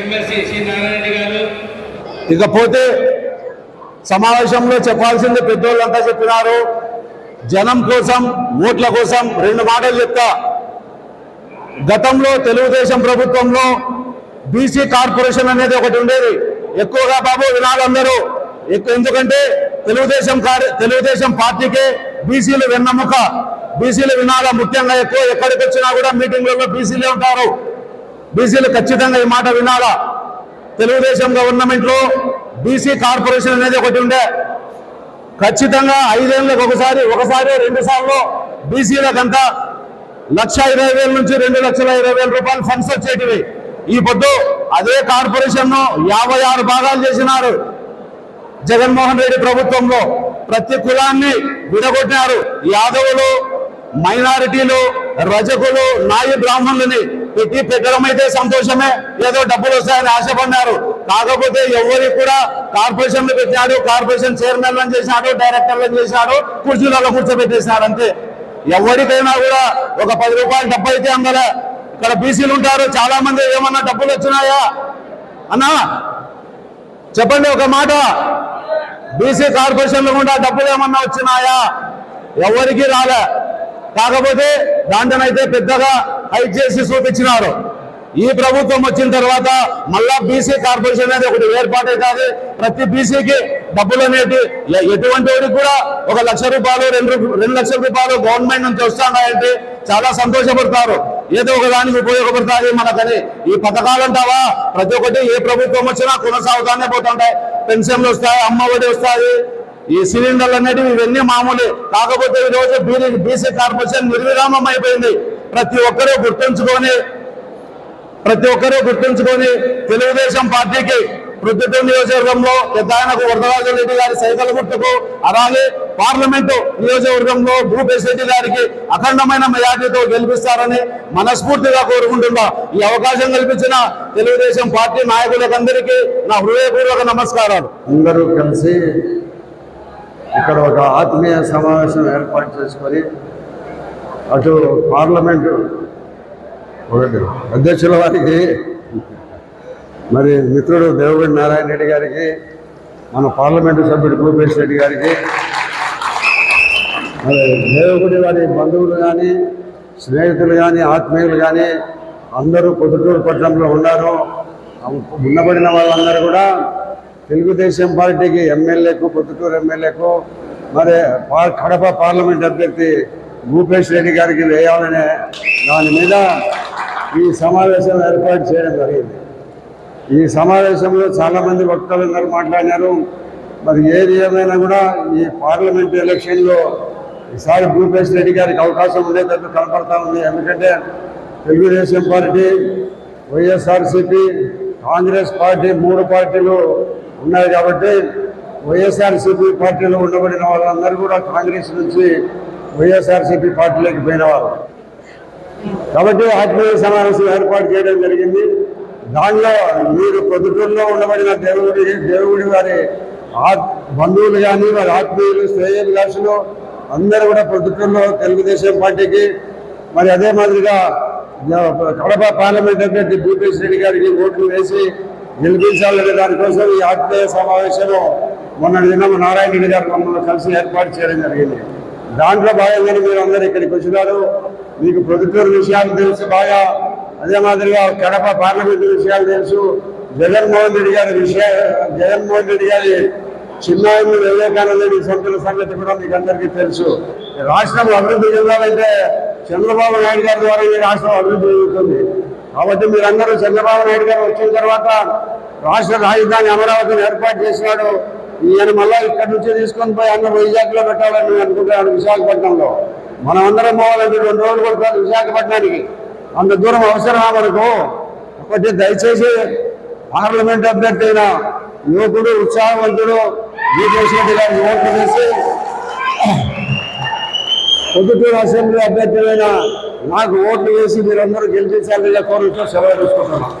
MLC C Narayana Reddy గారు. ఇకపోతే సమావేశంలో చెప్పాల్సింది పెద్దోళ్ళంతా చెప్పినారు. జనం కోసం ఓట్ల కోసం రెండు మాటలు చెప్తా. గతంలో తెలుగుదేశం ప్రభుత్వంలో బీసీ కార్పొరేషన్ అనేది ఒకటి ఉండేది. ఎక్కువగా బాబు వినాలందరూ ఎక్కువ ఎందుకంటే తెలుగుదేశం తెలుగుదేశం పార్టీకే బీసీలు వెన్నెముక. బీసీలు వినాల ముఖ్యంగా ఎక్కువ ఎక్కడికి వచ్చినా కూడా మీటింగ్లలో బీసీలే ఉంటారు. బీసీలు ఖచ్చితంగా ఈ మాట వినాలా? తెలుగుదేశం గవర్నమెంట్లో బీసీ కార్పొరేషన్ అనేది ఒకటి ఉండే. ఖచ్చితంగా ఐదేళ్ళకి ఒకసారి ఒకసారి రెండు సార్లు బీసీలకంతా లక్ష ఇరవై వేల నుంచి రెండు లక్షల ఇరవై వేల రూపాయలు ఫండ్స్ వచ్చేటివి. ఈ పొద్దు అదే కార్పొరేషన్ను యాభై ఆరు భాగాలు చేసినారు. జగన్మోహన్ రెడ్డి ప్రభుత్వంలో ప్రతి కులాన్ని విడగొట్టినారు. యాదవులు మైనారిటీలు రజకులు నాయి బ్రాహ్మణులని పెట్టి పెట్టడం అయితే సంతోషమే. ఏదో డబ్బులు వస్తాయని ఆశపడినారు కాకపోతే ఎవరికి కూడా కార్పొరేషన్లు పెట్టాడు కార్పొరేషన్ చైర్మన్లను చేసినాడు డైరెక్టర్లను చేశాడు కుర్చీలలో కూర్చోబెట్టేసినాడు అంతే. ఎవరికైనా కూడా ఒక పది రూపాయలు డబ్బు అయితే అందరూ ఇక్కడ బీసీలు ఉంటారు చాలా మంది ఏమన్నా డబ్బులు వచ్చినాయా? అన్నా చెప్పండి ఒక మాట. బీసీ కార్పొరేషన్లు కూడా డబ్బులు ఏమన్నా వచ్చినాయా? ఎవరికి రాలే. కాకపోతే దాంట్లోనైతే పెద్దగా హైట్ చేసి చూపించినారు. ఈ ప్రభుత్వం వచ్చిన తర్వాత మళ్ళా బీసీ కార్పొరేషన్ అనేది ఒకటి ఏర్పాటే కాదు ప్రతి బీసీకి డబ్బులు అనేటి ఎటువంటి వాడికి కూడా ఒక లక్ష రూపాయలు రెండు రూ- రెండు లక్షల రూపాయలు గవర్నమెంట్ నుంచి వస్తున్నాయంటే చాలా సంతోషపడతారు. ఏదో ఒక దానికి ఉపయోగపడుతుంది మనకని. ఈ పథకాలు అంటావా? ప్రతి ఒక్కటి ఏ ప్రభుత్వం వచ్చినా కొనసాగుతానే పోతుంటాయి. పెన్షన్లు వస్తాయి అమ్మ ఒడి వస్తాయి ఈ సిలిండర్లు అనేటివి ఇవన్నీ మామూలే. కాకపోతే ఈ రోజు బీసీ కార్పొరేషన్ నిర్విరామం అయిపోయింది ప్రతి ఒక్కరూ గుర్తుంచుకొని ప్రతి ఒక్కరూ గుర్తుంచుకొని తెలుగుదేశం పార్టీకి ప్రొద్దుటూరు నియోజకవర్గంలో పెద్ద ఆయనకు వరదరాజు రెడ్డి గారి సైకిల్ గుర్తుకు అలాగే పార్లమెంటు నియోజకవర్గంలో భూపేశ్ రెడ్డి గారికి అఖండమైన మెజార్టీతో గెలిపిస్తారని మనస్ఫూర్తిగా కోరుకుంటున్నా. ఈ అవకాశం కల్పించిన తెలుగుదేశం పార్టీ నాయకులకందరికీ నా హృదయపూర్వక నమస్కారాలు. అందరూ కలిసి ఇక్కడ ఒక ఆత్మీయ సమావేశం ఏర్పాటు చేసుకొని అటు పార్లమెంటు ఒకటి అధ్యక్షుల వారికి మరి మిత్రుడు దేవగడి నారాయణ రెడ్డి గారికి మన పార్లమెంటు సభ్యుడు భూపేష్ రెడ్డి గారికి మరి దేవగుడి వారి బంధువులు కానీ స్నేహితులు కానీ ఆత్మీయులు కానీ అందరూ పొద్దుటూరు పట్టణంలో ఉన్నారు. ఉన్నబడిన వాళ్ళందరూ కూడా తెలుగుదేశం పార్టీకి ఎమ్మెల్యేకు పొద్దుటూరు ఎమ్మెల్యేకు మరి కడప పార్లమెంట్ అభ్యర్థి భూపేష్ రెడ్డి గారికి వేయాలనే దాని మీద ఈ సమావేశం ఏర్పాటు చేయడం జరిగింది. ఈ సమావేశంలో చాలామంది వక్తలు వక్తలందరూ మాట్లాడినారు. మరి ఏది ఏమైనా కూడా ఈ పార్లమెంట్ ఎలక్షన్లో ఈసారి భూపేష్ రెడ్డి గారికి అవకాశం ఉండేటట్టు కనపడతా ఉంది. ఎందుకంటే Telugu Desam party YSRCP Congress party మూడు పార్టీలు ఉన్నాయి కాబట్టి వైఎస్ఆర్సిపి పార్టీలో ఉండబడిన వాళ్ళందరూ కూడా కాంగ్రెస్ నుంచి వైఎస్ఆర్సిపి పార్టీలోకి పోయినవారు కాబట్టి ఆత్మీయ సమావేశం ఏర్పాటు చేయడం జరిగింది. దానిలో మీరు పొద్దుటూరులో ఉండబడిన దేవుడి దేవుడి వారి బంధువులు కానీ వారి ఆత్మీయులు శ్రేయభిలాషులు అందరూ కూడా పొద్దుటూరులో తెలుగుదేశం పార్టీకి మరి అదే మాదిరిగా కడప పార్లమెంట్ అభ్యర్థి భూపేష్ రెడ్డి గారికి ఓట్లు వేసి గెలిపించాలనే దానికోసం ఈ ఆత్మీయ సమావేశంలో మొన్నటి దినం నారాయణ రెడ్డి గారు మమ్మల్ని కలిసి ఏర్పాటు చేయడం జరిగింది. దాంట్లో భాగంగానే మీరు అందరూ ఇక్కడికి వచ్చినారు. మీకు ప్రొద్దుటూరు విషయాలు తెలుసు బాగా. అదే మాదిరిగా కడప పార్లమెంట్ విషయాలు తెలుసు. జగన్మోహన్ రెడ్డి గారి విషయ జగన్మోహన్ రెడ్డి గారి చిన్నాయన వివేకానంద రెడ్డి సొంతుల సంగతి కూడా మీకు అందరికీ తెలుసు. రాష్ట్రం అభివృద్ధి చెందాలంటే చంద్రబాబు నాయుడు గారి ద్వారా ఈ రాష్ట్రం అభివృద్ధి జరుగుతుంది. కాబట్టి మీరందరూ చంద్రబాబు నాయుడు గారు వచ్చిన తర్వాత రాష్ట్ర రాజధాని అమరావతిని ఏర్పాటు చేసినాడు. ఈయన మళ్ళా ఇక్కడి నుంచి తీసుకొని పోయి అన్న వైజాగ్లో పెట్టాలని అనుకుంటున్నాడు విశాఖపట్నంలో. మనం అందరం పోవాలంటే రెండు రోజులు పడుతుంది విశాఖపట్నానికి. అంత దూరం అవసరమా మనకు? ఒకటి దయచేసి పార్లమెంట్ అభ్యర్థి అయిన యువకుడు ఉత్సాహవంతుడు జీపేష్ రెడ్డి గారిని ఓట్లు వేసి పొద్దుటూరు అసెంబ్లీ అభ్యర్థులైన నాకు ఓట్లు వేసి మీరందరూ గెలిపించాలని కోరుతూ సెలవు తీసుకుంటున్నాను